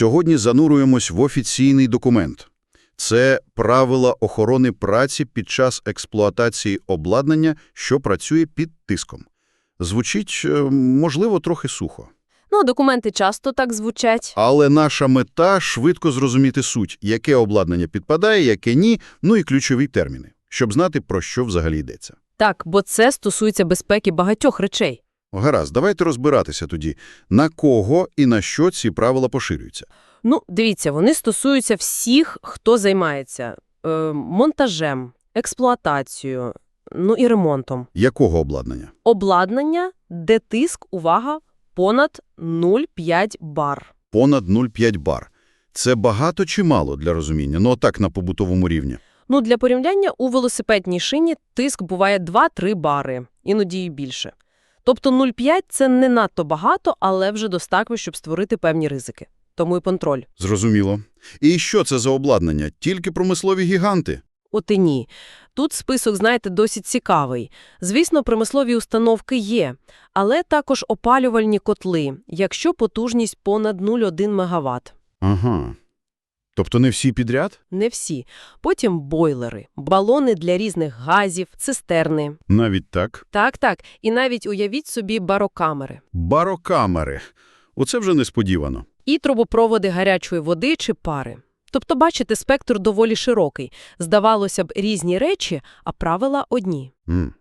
Сьогодні зануруємось в офіційний документ. Це правила охорони праці під час експлуатації обладнання, що працює під тиском. Звучить, е, можливо, трохи сухо. Ну, документи часто так звучать. Але наша мета – швидко зрозуміти суть, яке обладнання підпадає, яке ні, ну і ключові терміни, щоб знати, про що взагалі йдеться. Так, бо це стосується безпеки багатьох речей. Гаразд, давайте розбиратися тоді, на кого і на що ці правила поширюються. Ну, дивіться, вони стосуються всіх, хто займається е, монтажем, експлуатацією, ну і ремонтом. Якого обладнання? Обладнання, де тиск, увага, понад 0,5 бар. Понад 0,5 бар. Це багато чи мало для розуміння? Ну, отак на побутовому рівні. Ну, для порівняння, у велосипедній шині тиск буває 2-3 бари, іноді і більше. Тобто 0,5 – це не надто багато, але вже достатньо, щоб створити певні ризики. Тому і контроль. Зрозуміло. І що це за обладнання? Тільки промислові гіганти? От і ні. Тут список, знаєте, досить цікавий. Звісно, промислові установки є, але також опалювальні котли, якщо потужність понад 0,1 МВт. Ага. Тобто не всі підряд? Не всі. Потім бойлери, балони для різних газів, цистерни. Навіть так. Так-так, і навіть уявіть собі барокамери. Барокамери. Оце вже несподівано. І трубопроводи гарячої води чи пари. Тобто, бачите, спектр доволі широкий. Здавалося б, різні речі, а правила одні. М.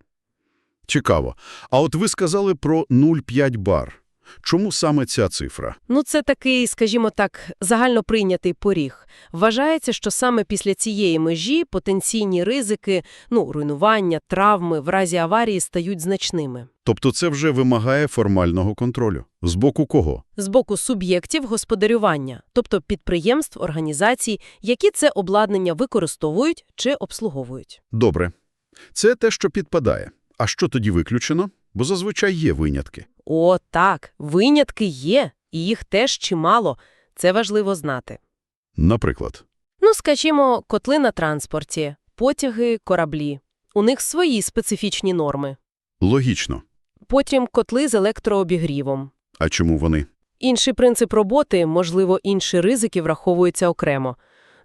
Цікаво. А от ви сказали про 0,5 бар. Чому саме ця цифра? Ну, це такий, скажімо так, загальноприйнятий поріг. Вважається, що саме після цієї межі потенційні ризики, ну, руйнування, травми в разі аварії стають значними. Тобто це вже вимагає формального контролю. З боку кого? З боку суб'єктів господарювання, тобто підприємств, організацій, які це обладнання використовують чи обслуговують. Добре. Це те, що підпадає. А що тоді виключено? Бо зазвичай є винятки. О, так, винятки є, і їх теж чимало. Це важливо знати. Наприклад. Ну, скажімо, котли на транспорті, потяги, кораблі. У них свої специфічні норми. Логічно. Потім котли з електрообігрівом. А чому вони? Інший принцип роботи, можливо, інші ризики враховуються окремо.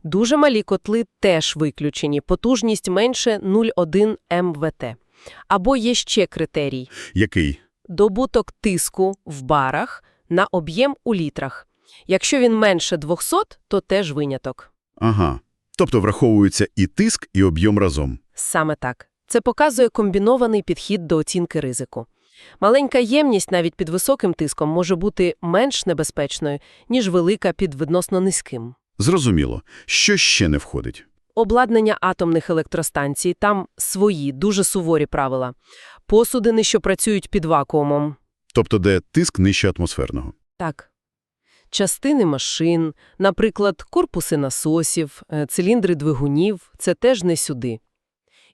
Дуже малі котли теж виключені, потужність менше 0,1 МВТ. Або є ще критерій – Який? добуток тиску в барах на об'єм у літрах. Якщо він менше 200, то теж виняток. Ага. Тобто враховуються і тиск, і об'єм разом. Саме так. Це показує комбінований підхід до оцінки ризику. Маленька ємність навіть під високим тиском може бути менш небезпечною, ніж велика під відносно низьким. Зрозуміло. Що ще не входить? Обладнання атомних електростанцій – там свої, дуже суворі правила. Посудини, що працюють під вакуумом. Тобто де тиск нижче атмосферного. Так. Частини машин, наприклад, корпуси насосів, е, циліндри двигунів – це теж не сюди.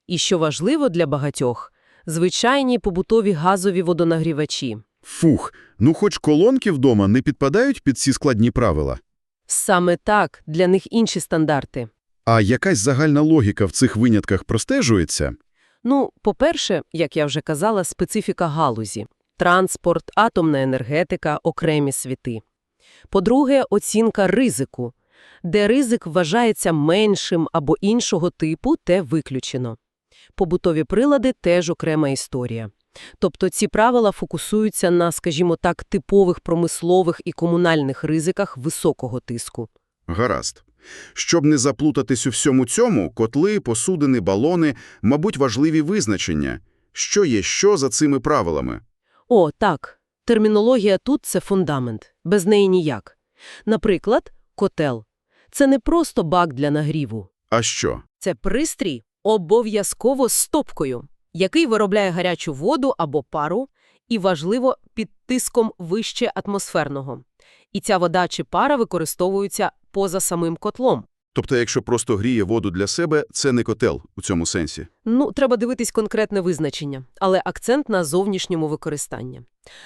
І що важливо для багатьох – звичайні побутові газові водонагрівачі. Фух, ну хоч колонки вдома не підпадають під ці складні правила. Саме так, для них інші стандарти. А якась загальна логіка в цих винятках простежується? Ну, по-перше, як я вже казала, специфіка галузі. Транспорт, атомна енергетика, окремі світи. По-друге, оцінка ризику. Де ризик вважається меншим або іншого типу, те виключено. Побутові прилади – теж окрема історія. Тобто ці правила фокусуються на, скажімо так, типових промислових і комунальних ризиках високого тиску. Гаразд. Щоб не заплутатись у всьому цьому, котли, посудини, балони – мабуть, важливі визначення. Що є що за цими правилами? О, так. Термінологія тут – це фундамент. Без неї ніяк. Наприклад, котел. Це не просто бак для нагріву. А що? Це пристрій обов'язково з стопкою, який виробляє гарячу воду або пару, і, важливо, під тиском вище атмосферного. І ця вода чи пара використовуються поза самим котлом. Тобто, якщо просто гріє воду для себе, це не котел у цьому сенсі. Ну, треба дивитись конкретне визначення, але акцент на зовнішньому використанні.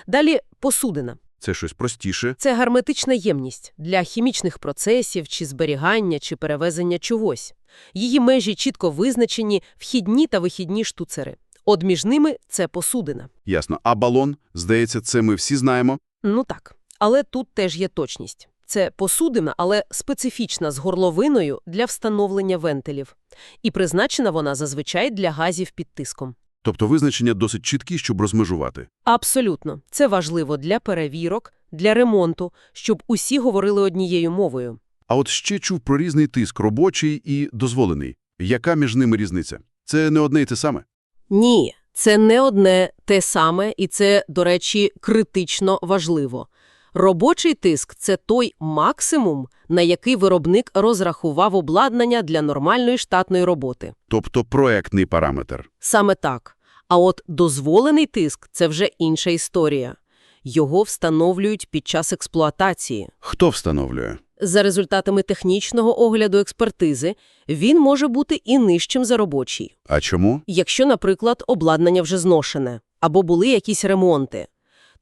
Далі посудина. Це щось простіше. Це герметична ємність для хімічних процесів, чи зберігання, чи перевезення чогось. Її межі чітко визначені, вхідні та вихідні штуцери. От між ними – це посудина. Ясно. А балон? Здається, це ми всі знаємо. Ну так. Але тут теж є точність. Це посудина, але специфічна з горловиною для встановлення вентилів. І призначена вона зазвичай для газів під тиском. Тобто визначення досить чіткі, щоб розмежувати. Абсолютно. Це важливо для перевірок, для ремонту, щоб усі говорили однією мовою. А от ще чув про різний тиск – робочий і дозволений. Яка між ними різниця? Це не одне й те саме? Ні, це не одне те саме, і це, до речі, критично важливо. Робочий тиск – це той максимум, на який виробник розрахував обладнання для нормальної штатної роботи. Тобто проектний параметр. Саме так. А от дозволений тиск – це вже інша історія. Його встановлюють під час експлуатації. Хто встановлює? За результатами технічного огляду експертизи, він може бути і нижчим за робочий. А чому? якщо, наприклад, обладнання вже зношене або були якісь ремонти.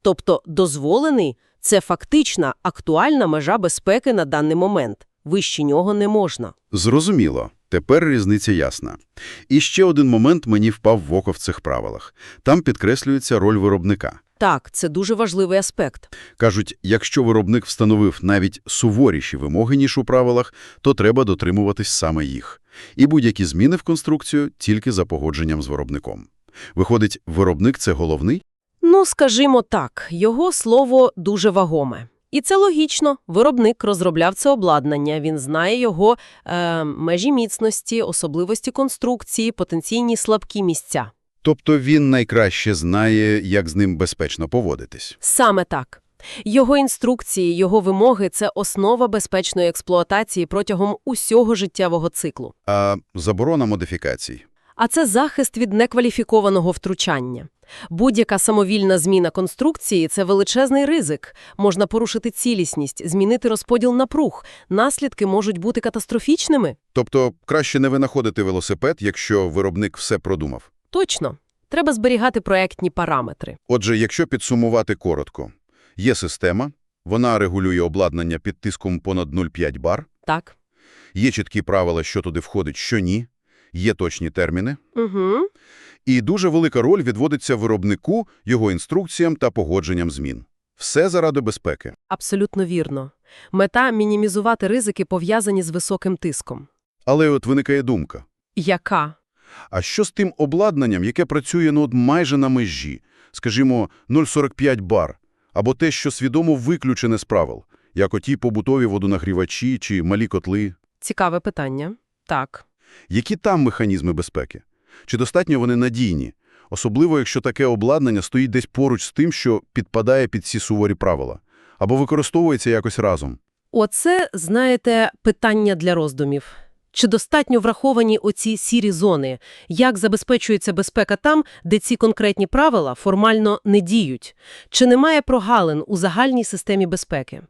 Тобто дозволений – це фактична, актуальна межа безпеки на даний момент. Вище нього не можна. Зрозуміло. Тепер різниця ясна. І ще один момент мені впав в око в цих правилах. Там підкреслюється роль виробника. Так, це дуже важливий аспект. Кажуть, якщо виробник встановив навіть суворіші вимоги, ніж у правилах, то треба дотримуватись саме їх. І будь-які зміни в конструкцію тільки за погодженням з виробником. Виходить, виробник – це головний? Ну, скажімо так, його слово дуже вагоме. І це логічно. Виробник розробляв це обладнання, він знає його е, межі міцності, особливості конструкції, потенційні слабкі місця. Тобто він найкраще знає, як з ним безпечно поводитись. Саме так. Його інструкції, його вимоги – це основа безпечної експлуатації протягом усього життєвого циклу. А заборона модифікацій? А це захист від некваліфікованого втручання. Будь-яка самовільна зміна конструкції – це величезний ризик. Можна порушити цілісність, змінити розподіл напруг. Наслідки можуть бути катастрофічними. Тобто краще не винаходити велосипед, якщо виробник все продумав. Точно. Треба зберігати проектні параметри. Отже, якщо підсумувати коротко. Є система, вона регулює обладнання під тиском понад 0,5 бар, Так? є чіткі правила, що туди входить, що ні, є точні терміни, Угу. і дуже велика роль відводиться виробнику, його інструкціям та погодженням змін. Все заради безпеки. Абсолютно вірно. Мета – мінімізувати ризики, пов'язані з високим тиском. Але от виникає думка. Яка? А що з тим обладнанням, яке працює ну, от майже на межі, скажімо, 0,45 бар, або те, що свідомо виключене з правил, як оті побутові водонагрівачі чи малі котли? Цікаве питання. Так. Які там механізми безпеки? Чи достатньо вони надійні? Особливо, якщо таке обладнання стоїть десь поруч з тим, що підпадає під ці суворі правила, або використовується якось разом. Оце, знаєте, питання для роздумів. Чи достатньо враховані оці сірі зони? Як забезпечується безпека там, де ці конкретні правила формально не діють? Чи немає прогалин у загальній системі безпеки?